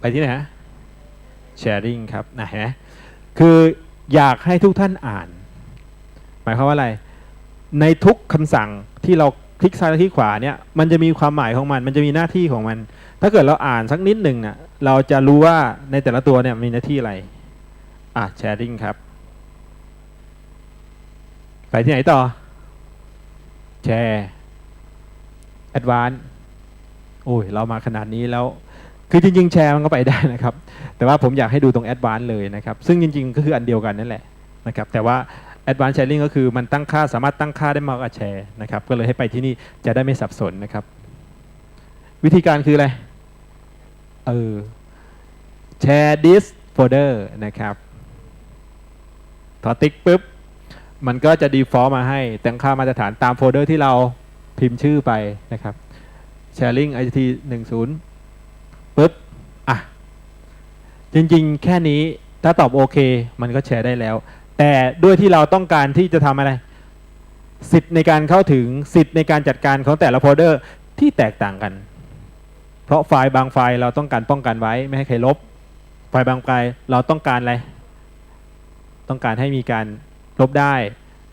ไปที่ไหนฮะ sharing ครับนะเห็นไหมคืออยากให้ทุกท่านอ่าน หมายความว่าอะไร ในทุกคำสั่งที่เราคลิกซ้ายและคลิกขวาเนี่ยมันจะมีความหมายของมัน มันจะมีหน้าที่ของมัน ถ้าเกิดเราอ่านสักนิดหนึ่งน่ะเราจะรู้ว่าในแต่ละตัวเนี่ยมีหน้าที่อะไร อะ sharing ครับ ไปที่ไหนต่อ แชร์ advance โอ้ย เรามาขนาดนี้แล้ว คือจริงๆ แชร์มันก็ไปได้นะครับ แต่ว่าผมอยากให้ดูตรง advance เลยนะครับ ซึ่งจริงๆ ก็คืออันเดียวกันนั่นแหละนะครับ แต่ว่า advance sharing ก็คือมันตั้งค่าสามารถตั้งค่าได้มากกว่าแชร์นะครับ ก็เลยให้ไปที่นี่จะได้ไม่สับสนนะครับ วิธีการคืออะไร เออ share this folder นะครับพอติ๊กปุ๊บ มันก็จะ default มาให้ ตั้งค่ามาตรฐานตามโฟลเดอร์ที่เราพิมพ์ชื่อไปนะครับ sharing ICT 10 ปุ๊บอะจริงๆ แค่นี้ถ้าตอบโอเค มันก็แชร์ได้แล้ว แต่ด้วยที่เราต้องการที่จะทำอะไร สิทธิ์ในการเข้าถึงสิทธิ์ในการจัดการของแต่ละโฟลเดอร์ที่แตกต่างกัน เพราะไฟล์บางไฟล์เราต้องการป้องกันไว้ไม่ให้ใครลบ ไฟล์บางไฟล์เราต้องการอะไร ต้องการให้มีการลบได้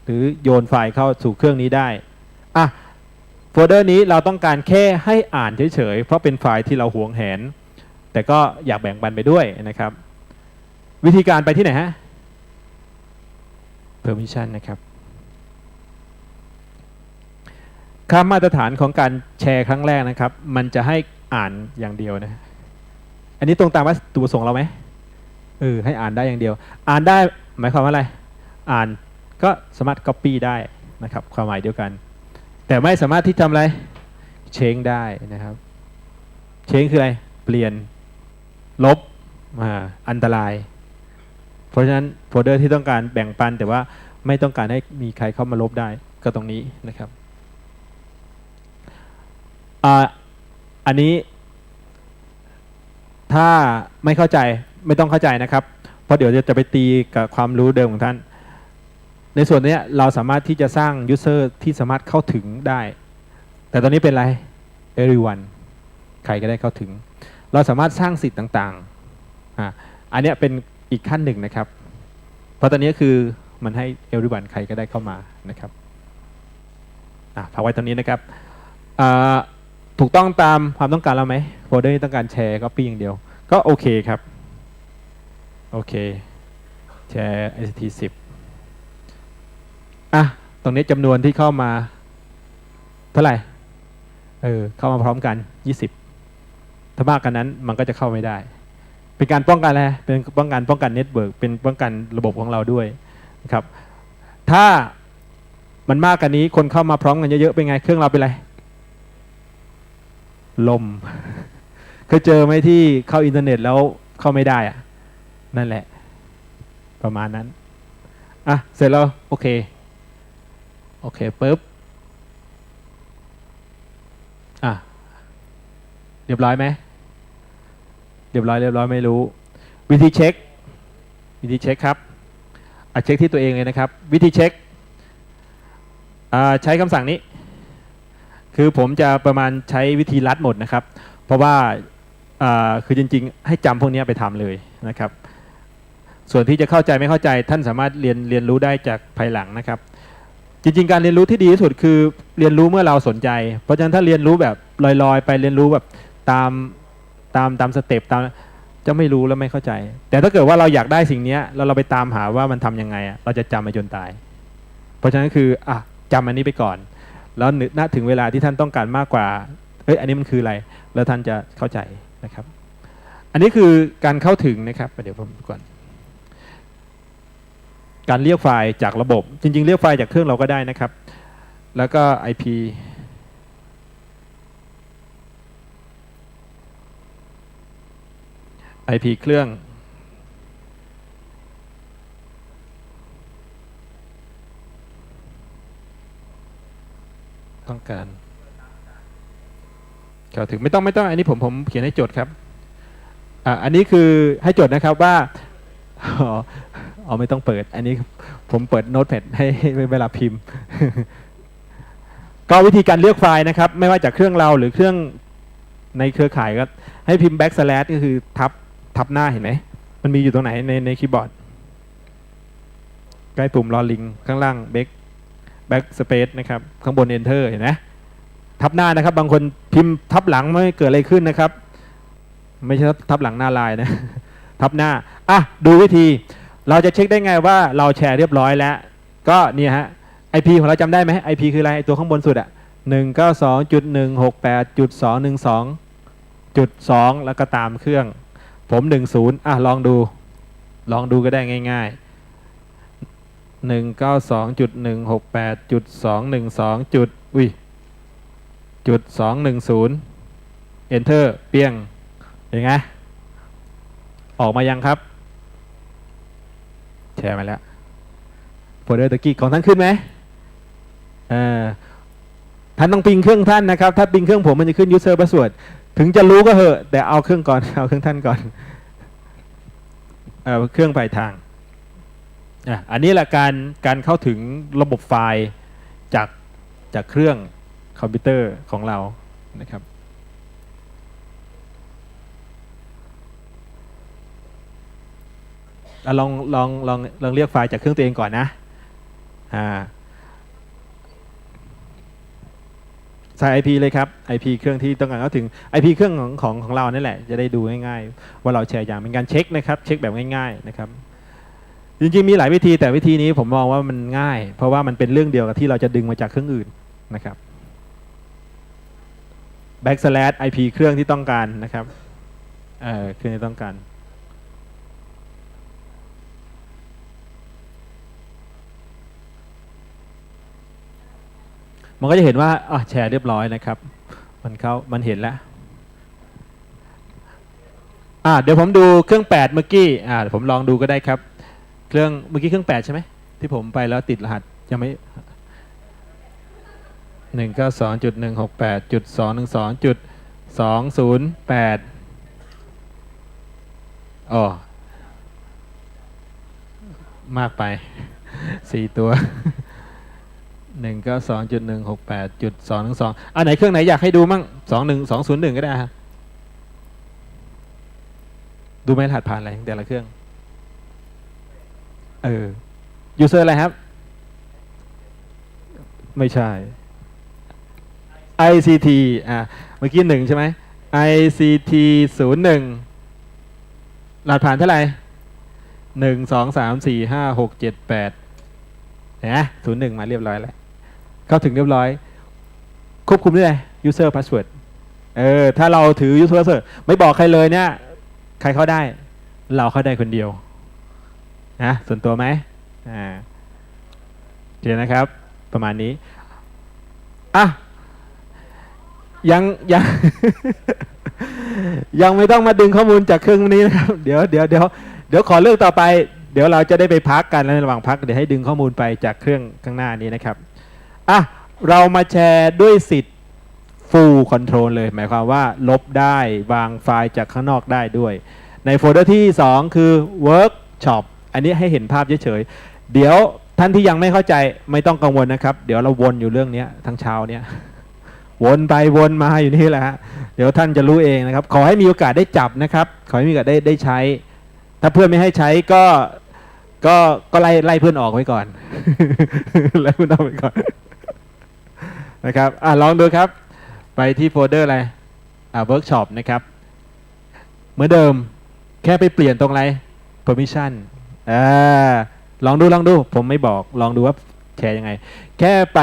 หรือโยนไฟล์เข้าสู่เครื่องนี้ได้อะ โฟลเดอร์นี้เราต้องการแค่ให้อ่านเฉยๆ เพราะเป็นไฟล์ที่เราหวงแหน แต่ก็อยากแบ่งปันไปด้วยนะครับ วิธีการไปที่ไหนฮะ permission นะครับค่ามาตรฐานของการแชร์ครั้งแรกนะครับ มันจะให้อ่านอย่างเดียวนะ อันนี้ตรงตามวัตถุประสงค์เราไหมเออให้อ่านได้อย่างเดียว อ่านได้หมายความว่าอะไร อ่านก็สามารถ copy ได้นะครับ ความหมายเดียวกัน แต่ไม่สามารถที่ทำอะไร เชงได้นะครับ เชงคืออะไร เปลี่ยน ลบอ่าอันตราย เพราะฉะนั้นโฟลเดอร์ที่ต้องการแบ่งปัน แต่ว่าไม่ต้องการให้มีใครเข้ามาลบได้ก็ตรงนี้นะครับอันนี้ ถ้าไม่เข้าใจไม่ต้องเข้าใจนะครับ เพราะเดี๋ยวจะไปตีกับความรู้เดิมของท่าน ในส่วนนี้เราสามารถที่จะสร้าง user ที่สามารถเข้าถึงได้ แต่ตอนนี้เป็นอะไร everyone ใครก็ได้เข้าถึง เราสามารถสร้างสิทธิ์ต่างๆอะอันเนี้ยเป็นอีกขั้นหนึ่งนะครับ เพราะตอนนี้คือมันให้ everyone ใครก็ได้เข้ามานะครับอะพักไว้ตรงนี้นะครับอ่าถูกต้องตามความต้องการเราไหมโฟลเดอร์ที่ต้องการแชร์ก็ปีอย่างเดียว ก็โอเคครับ โอเค แชร์ ICT 10 อะตรงนี้จำนวนที่เข้ามาเท่าไหร่เออเข้ามาพร้อมกัน 20 ถ้ามากกันนั้นมันก็จะเข้าไม่ได้ เป็นการป้องกันอะไรเป็นป้องกันป้องกันเน็ตเวิร์กเป็นป้องกันระบบของเราด้วยนะครับ ถ้ามันมากกันนี้คนเข้ามาพร้อมกันเยอะๆเป็นไง เครื่องเราเป็นไร ลม เคยเจอไหมที่เข้าอินเทอร์เน็ตแล้วเข้าไม่ได้อะนั่นแหละ ประมาณนั้น อะ เสร็จแล้ว โอเค เคปุ๊บอะเรียบร้อยไหมเรียบร้อยเรียบร้อยไม่รู้ วิธีเช็ค วิธีเช็คครับอะเช็คที่ตัวเองเลยนะครับ วิธีเช็คอ่าใช้คำสั่งนี้ คือผมจะประมาณใช้วิธีลัดหมดนะครับ เพราะว่าอ่าคือจริง ๆ ให้จำพวกนี้ไปทำเลยนะครับ ส่วนที่จะเข้าใจไม่เข้าใจท่านสามารถเรียนเรียนรู้ได้จากภายหลังนะครับ จริงๆ การเรียนรู้ที่ดีที่สุดคือเรียนรู้เมื่อเราสนใจ เพราะฉะนั้นถ้าเรียนรู้แบบลอยๆ ไปเรียนรู้แบบตามตามตามสเต็ปตามจะไม่รู้แล้วไม่เข้าใจ แต่ถ้าเกิดว่าเราอยากได้สิ่งนี้แล้วเราไปตามหาว่ามันทำยังไงเราจะจำมาจนตาย เพราะฉะนั้นคืออะจำอันนี้ไปก่อน แล้วณถึงเวลาที่ท่านต้องการมากกว่าเอ้ยอันนี้มันคืออะไร แล้วท่านจะเข้าใจนะครับ อันนี้คือการเข้าถึงนะครับเดี๋ยวผมก่อน การเรียกไฟล์จากระบบ จริง ๆ เรียกไฟล์จากเครื่องเราก็ได้นะครับ แล้วก็ IP IP เครื่อง ต้องการเข้าถึงไม่ต้องไม่ต้องอันนี้ผมผมเขียนให้โจทย์ครับอ่าอันนี้คือให้โจทย์นะครับว่า อ๋ออ๋อไม่ต้องเปิด อันนี้ผมเปิดโน้ตแพดให้เวลาพิมพ์ ก็วิธีการเลือกไฟล์นะครับ ไม่ว่าจากเครื่องเราหรือเครื่องในเครือข่ายก็ให้พิมพ์ backslash ก็คือทับทับหน้าเห็นไหม มันมีอยู่ตรงไหนในในคีย์บอร์ด ใกล้ปุ่มลอลิง ข้างล่าง back backspace นะครับ ข้างบน enter เห็นไหมทับหน้านะครับ บางคนพิมพ์ทับหลังไม่เกิดอะไรขึ้นนะครับ ไม่ใช่ทับหลังหน้าลายนะ ทับหน้า อะ ดูวิธี เราจะเช็คได้ไงว่าเราแชร์เรียบร้อยแล้ว ก็เนี่ยฮะ IP ของเราจำได้ไหม IP คืออะไรตัวข้างบนสุดอะหนึ่งเก้าสองจุดหนึ่งหกแปดจุดสองหนึ่งสองจุดสองแล้วก็ตามเครื่อง ผมหนึ่งศูนย์อะ ลองดู ลองดูก็ได้ง่ายๆหนึ่งเก้าสองจุดหนึ่งหกแปดจุดสองหนึ่งสองจุดอุ้ยจุดสองหนึ่งศูนย์ enter เปี้ยงเห็นไง ออกมายังครับ แชร์มาแล้วโฟลเดอร์ตะกี้ของท่านขึ้นไหมท่านต้องปิงเครื่องท่านนะครับ ถ้าปิงเครื่องผมมันจะขึ้น user password ถึงจะรู้ก็เหอะ แต่เอาเครื่องก่อน เอาเครื่องท่านก่อน เอาเครื่องปลายทาง อะ อันนี้แหละการการเข้าถึงระบบไฟล์จากจากเครื่องคอมพิวเตอร์ของเรานะครับ อะ ลองลองลองลองเรียกไฟล์จากเครื่องตัวเองก่อนนะอ่าใส่ IP เลยครับ IP เครื่องที่ต้องการเข้าถึง IP เครื่องของของของเรานี่แหละ จะได้ดูง่ายๆ ว่าเราแชร์อย่างเป็นการเช็คนะครับเช็คแบบง่ายๆนะครับจริงๆมีหลายวิธีแต่วิธีนี้ผมมองว่ามันง่าย เพราะว่ามันเป็นเรื่องเดียวกับที่เราจะดึงมาจากเครื่องอื่นนะครับ backslash IP เครื่องที่ต้องการนะครับเออเครื่องที่ต้องการ มันก็จะเห็นว่าอะแชร์เรียบร้อยนะครับ มันเข้ามันเห็นแล้วอ่าเดี๋ยวผมดูเครื่อง 8 เมื่อกี้อ่าผมลองดูก็ได้ครับ เครื่องเมื่อกี้เครื่อง 8 ใช่ไหมที่ผมไปแล้วติดรหัสยังไม่หนึ่งเก้าสองจุดหนึ่งหกแปดจุดสองหนึ่งสองจุดสองศูนย์แปดอ๋อมากไปสี่ตัว หนึ่งก็สองจุดหนึ่งหกแปดจุดสองหนึ่งสองอันไหนเครื่องไหนอยากให้ดูมั่งสองหนึ่งสองศูนย์หนึ่งก็ได้ฮะดูไหมรหัสผ่านอะไรแต่ละเครื่อง เออยูเซอร์อะไรครับ ไม่ใช่ ICT อะเมื่อกี้หนึ่งใช่ไหม ICT ศูนย์หนึ่งรหัสผ่านเท่าไหร่หนึ่งสองสามสี่ห้าหกเจ็ดแปดเนไหมศูนย์หนึ่งมาเรียบร้อยแล้ว เข้าถึงเรียบร้อย ควบคุมด้วยไง user password เออถ้าเราถือ user password ไม่บอกใครเลยเนี่ย ใครเข้าได้ เราเข้าได้คนเดียวนะส่วนตัวไหมอ่าโอเคนะครับ ประมาณนี้อะยังยังยังไม่ต้องมาดึงข้อมูลจากเครื่องนี้นะครับ เดี๋ยวเดี๋ยวเดี๋ยวเดี๋ยวขอเลือกต่อไป เดี๋ยวเราจะได้ไปพักกันแล้วในระหว่างพักเดี๋ยวให้ดึงข้อมูลไปจากเครื่องข้างหน้านี้นะครับ อะเรามาแชร์ด้วยสิทธิ์ full control เลย หมายความว่าลบได้วางไฟล์จากข้างนอกได้ด้วย ในโฟลเดอร์ที่ 2 คือ workshop อันนี้ให้เห็นภาพเฉยๆ เดี๋ยวท่านที่ยังไม่เข้าใจไม่ต้องกังวลนะครับ เดี๋ยวเราวนอยู่เรื่องนี้ทั้งเช้าเนี้ยวนไปวนมาอยู่นี่แหละฮะเดี๋ยวท่านจะรู้เองนะครับ ขอให้มีโอกาสได้จับนะครับ ขอให้มีโอกาสได้ได้ใช้ ถ้าเพื่อนไม่ให้ใช้ก็ก็ก็ไล่ไล่เพื่อนออกไว้ก่อนไล่เพื่อนออกไว้ก่อน นะครับอะลองดูครับ ไปที่โฟลเดอร์อะไรอ่าเวิร์กช็อปนะครับ เหมือนเดิมแค่ไปเปลี่ยนตรงอะไร permission อ่าลองดูลองดู ผมไม่บอกลองดูว่าแชร์ยังไง แค่ไป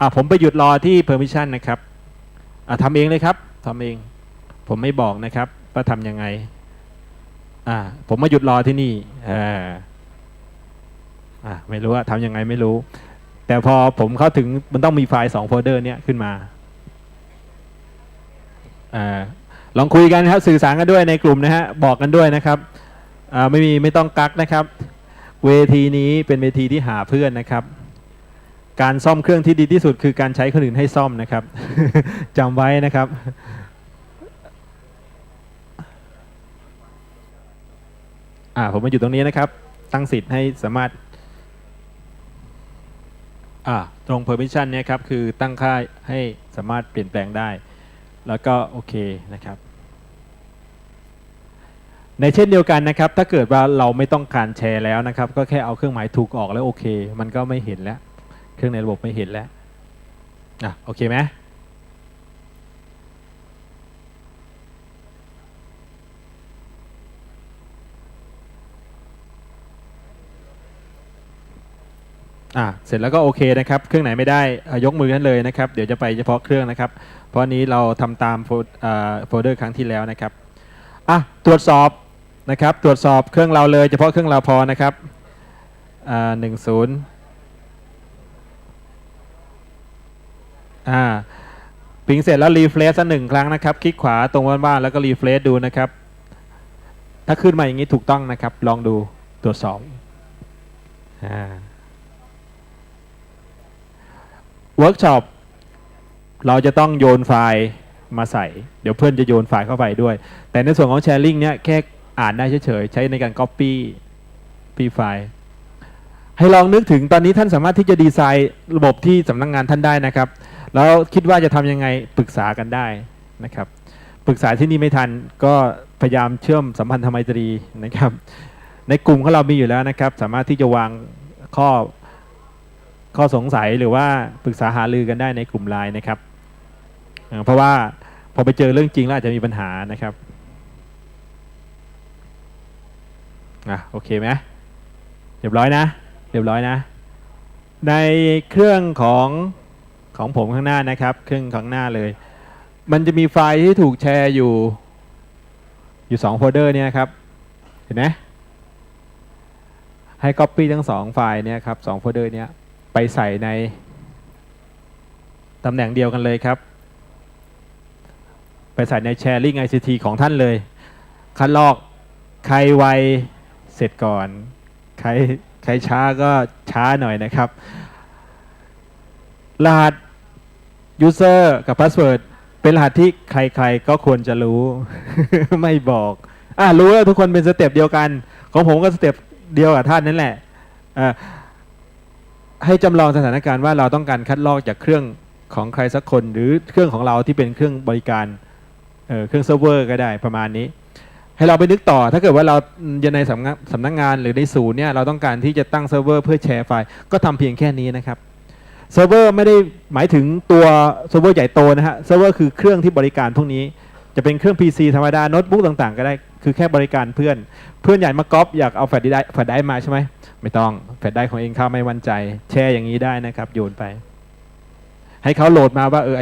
อ่าผมไปหยุดรอที่ permission นะครับอ่าทำเองเลยครับทำเอง ผมไม่บอกนะครับว่าทำยังไงอ่าผมมาหยุดรอที่นี่อ่าอ่าไม่รู้ว่าทำยังไงไม่รู้ แต่พอผมเข้าถึงมันต้องมีไฟล์สองโฟลเดอร์เนี้ยขึ้นมาอลองคุยกันครับสื่อสารกันด้วยในกลุ่มนะฮะบอกกันด้วยนะครับไม่มีไม่ต้องกักนะครับ เวทีนี้เป็นเวทีที่หาเพื่อนนะครับ การซ่อมเครื่องที่ดีที่สุด คือการใช้คนอื่นให้ซ่อมนะครับจำไว้นะครับอ่าผมมาอยู่ตรงนี้นะครับ ตั้งสิทธิ์ให้สามารถ อ่าตรง permission เนี่ยครับคือตั้งค่าให้สามารถเปลี่ยนแปลงได้ แล้วก็โอเคนะครับ ในเช่นเดียวกันนะครับ ถ้าเกิดว่าเราไม่ต้องการแชร์แล้วนะครับ ก็แค่เอาเครื่องหมายถูกออกแล้วโอเค มันก็ไม่เห็นแล้ว เครื่องในระบบไม่เห็นแล้วอะโอเคไหม อะเสร็จแล้วก็โอเคนะครับ เครื่องไหนไม่ได้อะยกมือกันเลยนะครับ เดี๋ยวจะไปเฉพาะเครื่องนะครับ เพราะนี้เราทำตามโฟลอ่าโฟลเดอร์ครั้งที่แล้วนะครับอะตรวจสอบนะครับ ตรวจสอบเครื่องเราเลยเฉพาะเครื่องเราพอนะครับอ่าหนึ่งศูนย์อ่าพิงเสร็จแล้วรีเฟรชสักหนึ่งครั้งนะครับ คลิกขวาตรงบ้านๆแล้วก็รีเฟรชดูนะครับ ถ้าขึ้นมาอย่างนี้ถูกต้องนะครับ ลองดูตรวจสอบอ่า เวิร์กช็อปเราจะต้องโยนไฟล์มาใส่ เดี๋ยวเพื่อนจะโยนไฟล์เข้าไปด้วย แต่ในส่วนของแชร์ลิงเนี่ยแค่อ่านได้เฉยๆ ใช้ในการ Copy ปีไฟล์ ให้ลองนึกถึงตอนนี้ท่านสามารถที่จะดีไซน์ระบบที่สำนักงงานท่านได้นะครับ แล้วคิดว่าจะทำยังไงปรึกษากันได้นะครับ ปรึกษาที่นี่ไม่ทันก็พยายามเชื่อมสัมพันธไมตรีนะครับ ในกลุ่มของเรามีอยู่แล้วนะครับ สามารถที่จะวางข้อ ข้อสงสัยหรือว่าปรึกษาหารือกันได้ในกลุ่มไลน์นะครับ เพราะว่าพอไปเจอเรื่องจริงแล้วอาจจะมีปัญหานะครับอะโอเคไหมเรียบร้อยนะ เรียบร้อยนะ ในเครื่องของของผมข้างหน้านะครับ เครื่องข้างหน้าเลย มันจะมีไฟล์ที่ถูกแชร์อยู่ อยู่สองโฟลเดอร์เนี่ยครับ เห็นไหมให้ Copy ทั้งสองไฟล์เนี่ยครับสองโฟลเดอร์เนี่ย ไปใส่ในตำแหน่งเดียวกันเลยครับ ไปใส่ใน Sharing ICT ของท่านเลย คัดลอกใครไวเสร็จก่อน ใครใครช้าก็ช้าหน่อยนะครับ รหัส User กับ Password เป็นรหัสที่ใครๆก็ควรจะรู้ ไม่บอกอะรู้แล้วทุกคนเป็นสเต็ปเดียวกัน ของผมก็สเต็ปเดียวกับท่านนั่นแหละอ่า ให้จำลองสถานการณ์ว่าเราต้องการคัดลอกจากเครื่องของใครสักคน หรือเครื่องของเราที่เป็นเครื่องบริการเเครื่องเซิร์ฟเวอร์ก็ได้ประมาณนี้ ให้เราไปนึกต่อถ้าเกิดว่าเราอยู่ในสำนักสำนักงานหรือในศูนย์เนี่ยเราต้องการที่จะตั้งเซิร์ฟเวอร์เพื่อแชร์ไฟล์ก็ทำเพียงแค่นี้นะครับเซิร์ฟเวอร์ไม่ได้หมายถึงตัวเซิร์ฟเวอร์ใหญ่โตนะฮะเซิร์ฟเวอร์คือเครื่องที่บริการพวกนี้จะเป็นเครื่อง PC ธรรมดาโน้ตบุ๊กต่างๆ ก็ได้คือแค่บริการเพื่อน เพื่อนใหญ่มาก๊อปอยากเอาแฟลชไดร์แฟลชไดร์มาใช่ไหม ไม่ต้องแฟดได้ของเองเข้าไม่มั่นใจ แช่อย่างนี้ได้นะครับ โยนไป ให้เขาโหลดมาว่าเออ